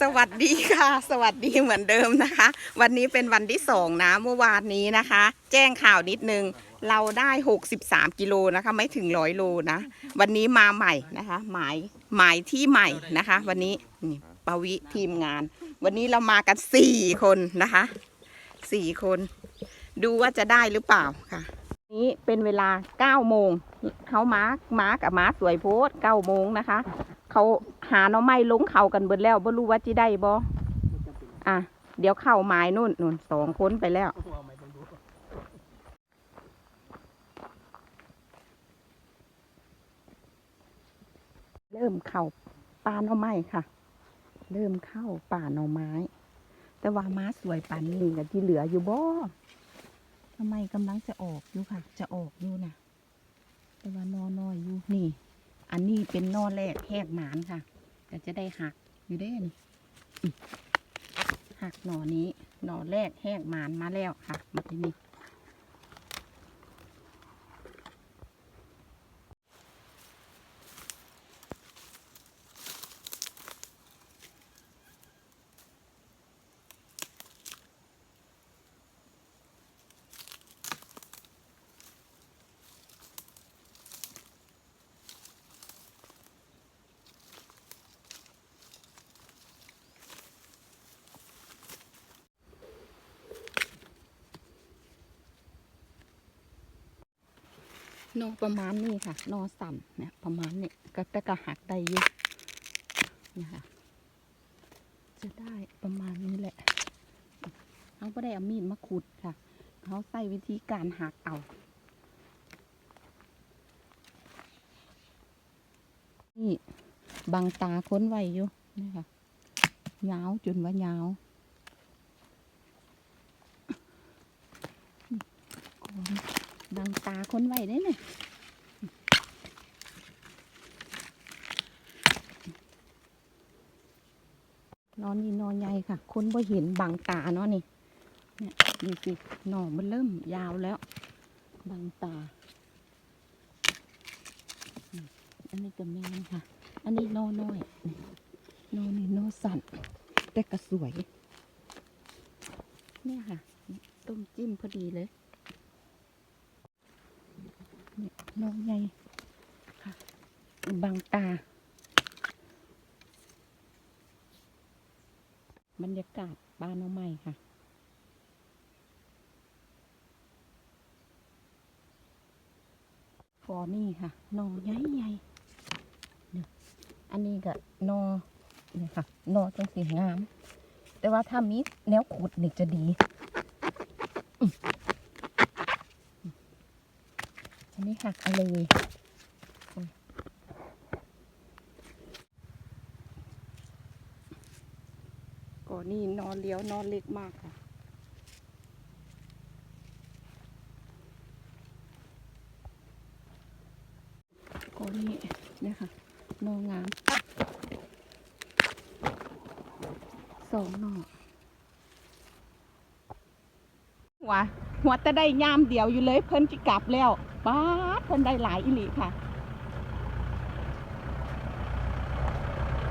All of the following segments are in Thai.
สวัสดีค่ะ สวัสดีเหมือนเดิมนะคะ วันนี้เป็นวันที่สองนะเมื่อวานนี้นะคะ แจ้งข่าวนิดนึง เราได้ 63 กิโลนะคะ ไม่ถึงร้อยโลนะ วันนี้มาใหม่นะคะหมายหมายที่ใหม่นะคะ วันนี้นี่ปวิทีมงาน วันนี้เรามากัน4คนนะคะ4คน ดูว่าจะได้หรือเปล่าค่ะ นี้เป็นเวลา9โมงเขามาร์กมาร์กกับมาร์กสวยโพส9โมงนะคะเขา หาหน่อไม้ลงเข่ากันเบิดแล้วบ่รู้ว่าจิได้บ่อะ เดี๋ยวเข้าไม้นู่นนู่นสองคนไปแล้วเริ่มเข้าป่าหน่อไม้ค่ะ เริ่มเข้าป่าหน่อไม้ แต่ว่าม้าสวยป่านนี้กับที่เหลืออยู่บ่ทำไมกำลังจะออกอยู่ค่ะ จะออกอยู่นะแต่ว่านอน้อยอยู่นี่ อันนี้เป็นนอแรกแหกหมานค่ะ ก็จะได้หักอยู่ได้นี่หักหน่อนี้หน่อแรกแหกหมานมาแล้วค่ะมาที่นี่ นอประมาณนี้ค่ะ นอสั่นเนี่ยประมาณนี้ก็แต่ก็หักได้อยู่เนี่ค่ะจะได้ประมาณนี้แหละเขาก็ได้เอามีดมาขุดค่ะเขาใส่วิธีการหักเอานี่บังตาค้นไว้อยู่นี่ค่ะยาวจนว่ายาวอืมบังตา คนไว้ได้เนี่ยนอนนี่นอนใหญ่ค่ะ คนบ่เห็นบังตาเนาะนี่ เนี่ยดูสิหน่อมันเริ่มยาวแล้ว บังตา อันนี้ก็แม่นค่ะ อันนี้นอน้อยนี่นอนี่นอสั่นแต่ก็สวย เนี่ยค่ะ ต้มจิ้มพอดีเลย น้องใหญ่ค่ะบังตา บรรยากาศบ้านน้องใหม่ค่ะฟอนี่ค่ะนอใหญ่ใหญ่เนี่ยอันนี้ก็นอเนี่ยค่ะนอจังสีงาม แต่ว่าถ้ามีแนวขุดนี่จะดี อันนี้หักเอาเลยอืมก็นี่นอนเลี้ยวนอนเล็กมากค่ะก็นี่เนี่ยค่ะนองามสองหนอหัวหัวจะได้ยามเดียวอยู่เลยเพิ่นจิกลับแล้ว ป้าดเพิ่นได้หลายอิหลีค่ะ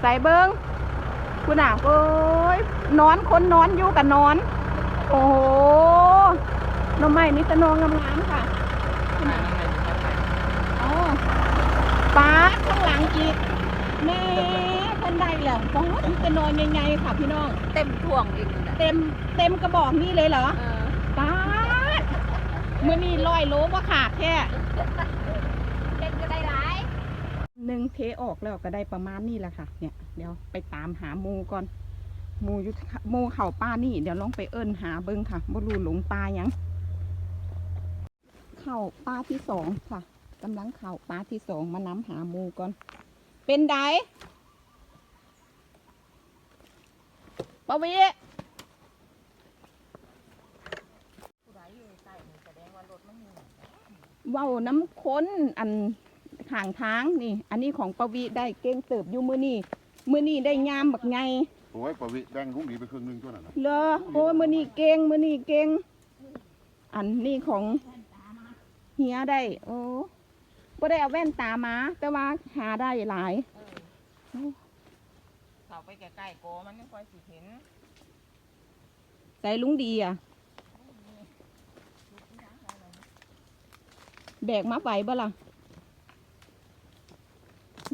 ใส่เบิงคุณอะโอ้ยนอนคนนอนอยู่กับนอน โอ้โหหน้องใหม่นี่ตะนองงามๆค่ะคุณอะอ๋อป้าดข้างหลังอีกแม่เพิ่นได้แล้วป้าดนี่ตะนอนใหญ่ๆค่ะพี่น้อง เต็มถ่วงอีกนะเต็มเต็มกระบอกนี่เลยเหรอ เออป้าดเมื่อนี้ร้อยโลว่าขาดแค่เต็มก็ได้หลายหนึ่งเทออกแล้วก็ได้ประมาณนี้แหละค่ะ เนี่ย เดี๋ยวไปตามหาหมูก่อนหมูอยุหมูเข่าป้านี่ เดี๋ยวลองไปเอิ้นหาเบิ้งค่ะบ่รู้หลงปลาหยังเข่าป้าที่สองค่ะกำลังเข่าป้าที่สองมาน้ำหาหมูก่อน เป็นไดปะวิ เว้าน้ำค้นอันข้างทางนี่ อันนี้ของปะวิได้เก่งเติบอยู่มือนี่มือนี่ได้ยามบักไงโอ้ยปวิแดงลุงดีไปครึ่งหนึงตัวนั้นนะเลอโอ้ยมือนี่เก่งมือนี่เก่งอันนี้ของเฮียได้ โอ้บ่ได้เอาแว่นตามา แต่ว่าหาได้หลาย เขาไปใกล้ๆโกมันไม่ค่อยสิเห็น ใส่ลุงดีอะ แบกมาไหวบ่ล่ะ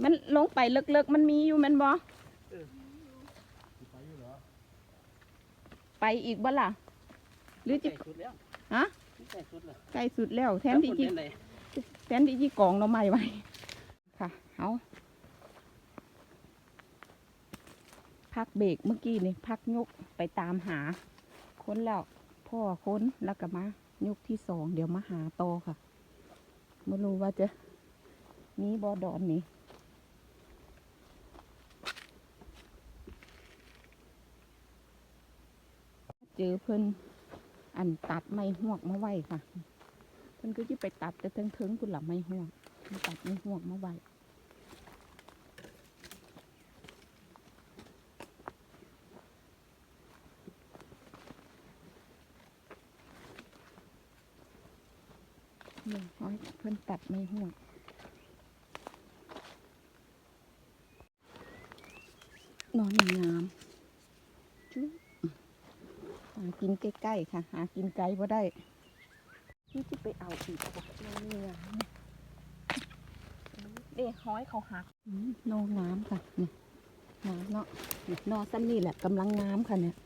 มันลงไปเลิกๆ มันมีอยู่แมันบ่ไปอีกบ่ล่ะ หรือจะ ใส่สุดแล้วฮะ ใส่สุดแล้วใกล้สุดแล้วแทนที่จีแล้วคนเล่นไหนแทนที่จีกองหน่อไม้ไว้ ค่ะ เอาพักเบรกเมื่อกี้นี่พักยกไปตามหา ค้นแล้ว พ่อค้นแล้วก็มายกที่สองเดี๋ยวมาหาต่อค่ะ ไม่รู้ว่าจะมีบอดอนนี่เจอเพิ่นอันตัดไม้หวกมาไว้ค่ะ เพิ่นก็จะไปตัดแต่เทิงๆคุณหลับไม้หวกตัดไม้หวกมาไว้ นี่ยเอาให้เพิ่นตัดไม้หวกนอนงามจุ๊บหากินใกล้ๆค่ะ หากินไกลบ่ได้นี่ที่ไปเอาอีกบอกเนี่ยเด้ห้อยเขาหักนองน้ำค่ะเนี่ยน้ำเนาะเนี่ยนอซ้ำนี่แหละกำลังงามค่ะเนี่ย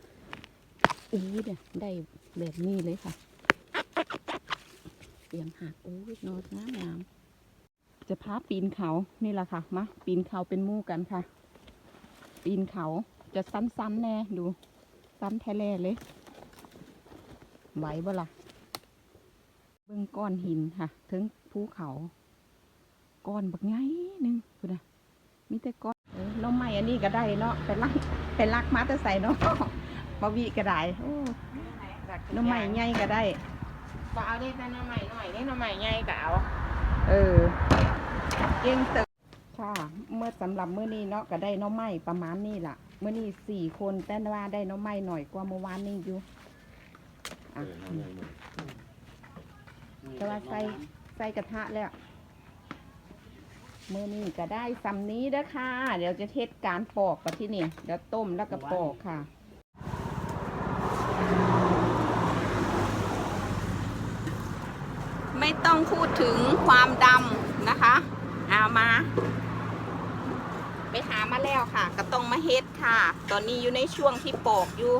อีเนี่ยได้แบบนี้เลยค่ะเต รียมหักโอ้ยนอน้ำงามจะพาปีนเขานี่แหละค่ะมาปีนเขาเป็นหมู่กันค่ะ ปีนเขาจะสั้นๆแน่ดู สั้นแท้แล่เลยไหวบ่ล่ะเบิ่งก้อนหินค่ะ ถึงภูเขาก้อนบักไงหนึงคุณนะมีแต่ก้อนเออน้องใหม่อันนี้ก็ได้เนาะไปลักไปลักมาแต่ใส่เนาะบะวีก็ได้โอ้น้องใหม่ใหญ่ก็ได้ ก็เอาได้แต่หน้ำใหม่หน่อยนี่หน้ำใหม่ใหญ่ก็เอาเออ เก่งเตึกค่ะ เมื่อสำหรับมื้อนี้เนาะก็ได้หน้องไม้ประมาณนี้ล่ะมื้อนี้สี่คนแต่ว่าได้หน้องไม้หน่อยกว่าเมื่อวานนี้อยู่เออะอน้ำใหญ่หน่อยแต่ว่าใส่ใส่กระทะแล้วมื้อนี้ก็ได้ซำนี้เด้อค่ะ เดี๋ยวจะเทศการปอกกับที่นี่ เดี๋ยวต้มแล้วก็ปอกค่ะ ไม่ต้องพูดถึงความดำนะคะเอามา ไปหามาแล้วค่ะ ก็ต้องมาเฮ็ดค่ะ ตอนนี้อยู่ในช่วงที่ปอกอยู่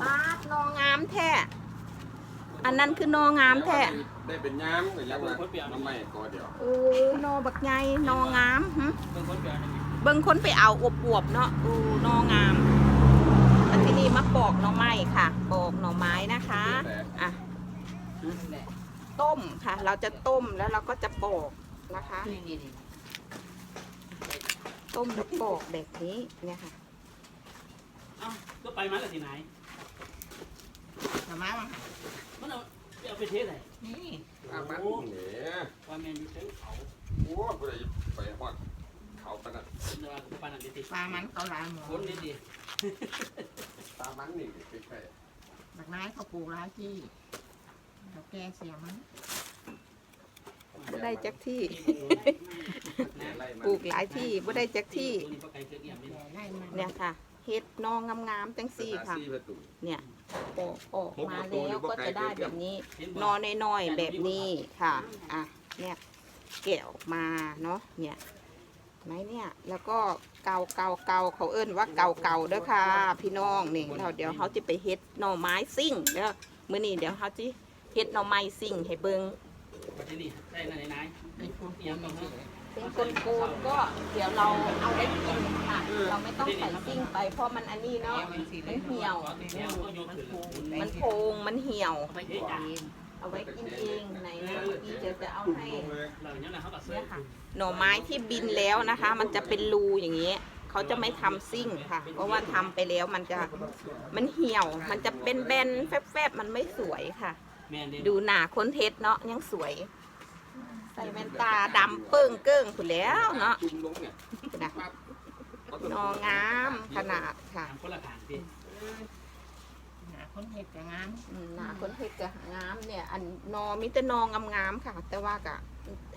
บาดนองามแท้อันนั้นคือนองามแท้ได้เป็นย้ำก็ยังว่าน้ำใหม่ก็เดียวเออนอบักใหญ่นองามหึเบิ่งคนเดียวนี่เบิ่งคนไปเอาอวบๆเนาะโอ้นองามแล้ว ที่นี่มาปอกหน่อไม้ค่ะ ปอกหน่อไม้นะคะอะนั่นแหละต้มค่ะ เราจะต้มแล้วเราก็จะปอกนะคะนี่นี่นี่ต้มแล้วปอกแบบนี้เนี่ยค่ะเอ้าก็ไปมาแล้วที่ไหนทำไมวะมันเอาเอาไปเทศไหนนี่อามันเนี่ยว่าแมนอยู่เชิงเขาโอ้บ่ได้ไปฮอดเขาปานนั้นเนื้อปลาหนังดิปลามันเขาหลายหมอคนดีดี ตามันนี่ใกล้บักไม้เขาปลูกหลายที่เขาแก่เสียมันบ่ได้จักที่ๆไล่มันปลูกหลายที่บ่ได้จักที่ตัวนี้ปลาไก่เกลือเอี่ยมนี่แก่ไล่มันเนี่ยค่ะ เฮ็ดนองงามๆจังซี่ค่ะ สี่ประตู เนี่ยปอกออกมาแล้วก็จะได้แบบนี้เห็นนบ่อนน้อยๆแบบนี้ค่ะ อะ เนี่ยแกะออกมาเนาะ เนี่ย ไหมเนี่ย แล้วก็เกาเกาเกาเขาเอิ้นว่าเกาเกาเด้อค่ะ พี่น้องนี่เราเดี๋ยวเขาจะไปเฮ็ดหน่อไม้ซิ่งเด้อมื้อนี้เดี๋ยวเขาจะเฮ็ดหน่อไม้ซิ่งให้เบิ่งมาที่นี่ได้ไหนไหนไอ้พวกเอี่ยมบ้างฮะเป็นกลโกนๆก็เดี๋ยวเราเอาไว้กินค่ะ เราไม่ต้องใส่ซิ่งไปเพราะมันอันนี้เนาะมันเหี่ยวเอี่ยมก็ยกขึ้นมันโพงมันเหี่ยว เอาไปเทศจ้ะเอาไว้กินเองไหนนะเมื่อกี้เดี๋ยวจะเอาให้เราอย่างนี้นะเขาก็ซื้อเนี่ยค่ะ หน่อไม้ที่บินแล้วนะคะ มันจะเป็นรูอย่างนี้เขาจะไม่ทำซิ่งค่ะ เพราะว่าทำไปแล้วมันจะมันเหี่ยว มันจะเป็นแบนๆแฟบๆมันไม่สวยค่ะ แมนเดดูหน้าคนเทสเนาะยังสวย ใส่แว่นตาดำเปิ้งเกิ้งคุณแล้วเนาะจุ่มลงเนี่ยคุณนะปั๊บนองามขนาดค่ะ ถามคนละทางพี่หา คนเห็ดจะงามอืมหน้าคนเทสจะงามเนี่ย อันนอมิแต่นองามๆค่ะ แต่ว่าก็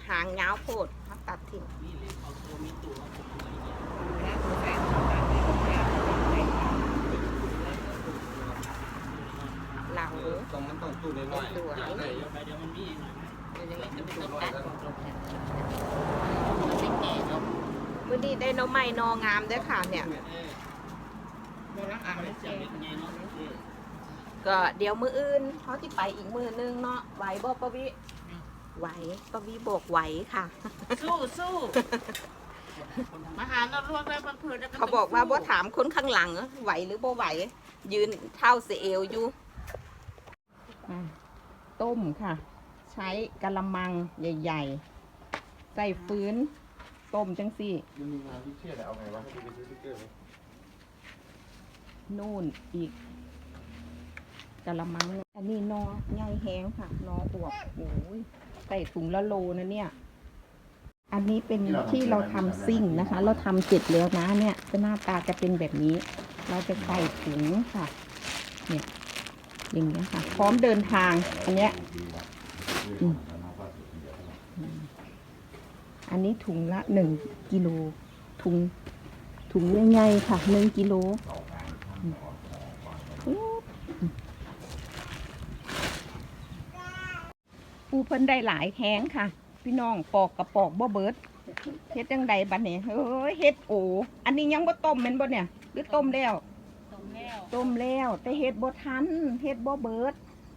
หางยาวโพดเขาตัดทิ้งนี่เลยเอาตัวมีตัวเอาตัวอะไรอย่างเงี้ยแล้วตัวใส่ตัวตัดในโรงงานใส่ขาวเหลาตรงมันต้องตู้น้อยๆอยากได้เดี๋ยวไปเดี๋ยวมันมีเองหน่อยนะเดี๋ยวนี้จะมันเป็นต้ตัอวงตัตัดดก่อนมันเป็นแก่เนาะวันนี้ได้หน้องใหม่นองามเด้วยค่ะเนี่ย เออโดนล้างอ่างมันเลยเสียแก่งเป็นไงเนาะเออ ก็เดี๋ยวมืออื่นเขาที่ไปอีกมือนึงเนาะไหวบ่ปะวิไหวปะวิบอกไหวค่ะ สู้สู้มาหาเราลวกแล้วมันเพื่อนแล้วเขาบอกว่าบ่ถามคนข้างหลังเหรอไหวหรือบ่ไหว ยืนเท่าเสเอวอยู่อะต้มค่ะ ใช้กะละมังใหญ่ ๆ ใส่ฟืนต้มจังสี่มันมีงานที่เครียดเอาไงวะให้ไปซื้อสติ๊กเกอร์ไหมนู่นอีก กะละมัง อันนี้นอใหญ่แห้งค่ะนออวบโอ้ยใส่ถุงละโลนะเนี่ย อันนี้เป็นที่เราทำซิ่งนะคะ เราทำเสร็จแล้วนะเนี่ยจะหน้าตาจะเป็นแบบนี้ เราจะใส่ถุงค่ะ เนี่ยอย่างเงี้ยค่ะ พร้อมเดินทาง อันเนี้ย อืมอืมอันนี้ถุงละหนึ่งกิโลถุงถุงใหญ่ๆค่ะหนึ่งกิโลอืม ปูเพิ่นได้หลายแข้งค่ะ พี่น้องปอกกระปอกบ่เบิดเฮ็ดจังใดบัดนี้เฮ้ยเฮ็ดโออันนี้ยังบ่ต้มแม่นบ่เนี่ย หรือต้มแล้วตรงแล้ว ต้มแล้ว แต่เฮ็ดบ่ทันเฮ็ดบ่เบิด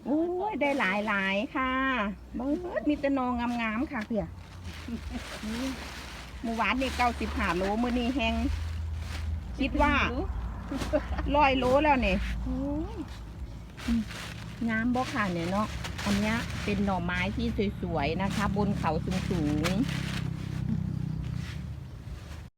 โอ้ยได้หลายหลายๆค่ะเบิดมีแต่นองงามๆค่ะเพี่ยนี่เมื่อวานนี่เก้าสิบห้าโลมื้อนี้แฮงคิดว่าร้อยโลแล้วเนี่ยโอ้ยอืมงามบ่ค่ะเนี่ยเนาะ อันนี้เป็นหน่อไม้ที่สวยๆนะคะ บนเขาสูงๆ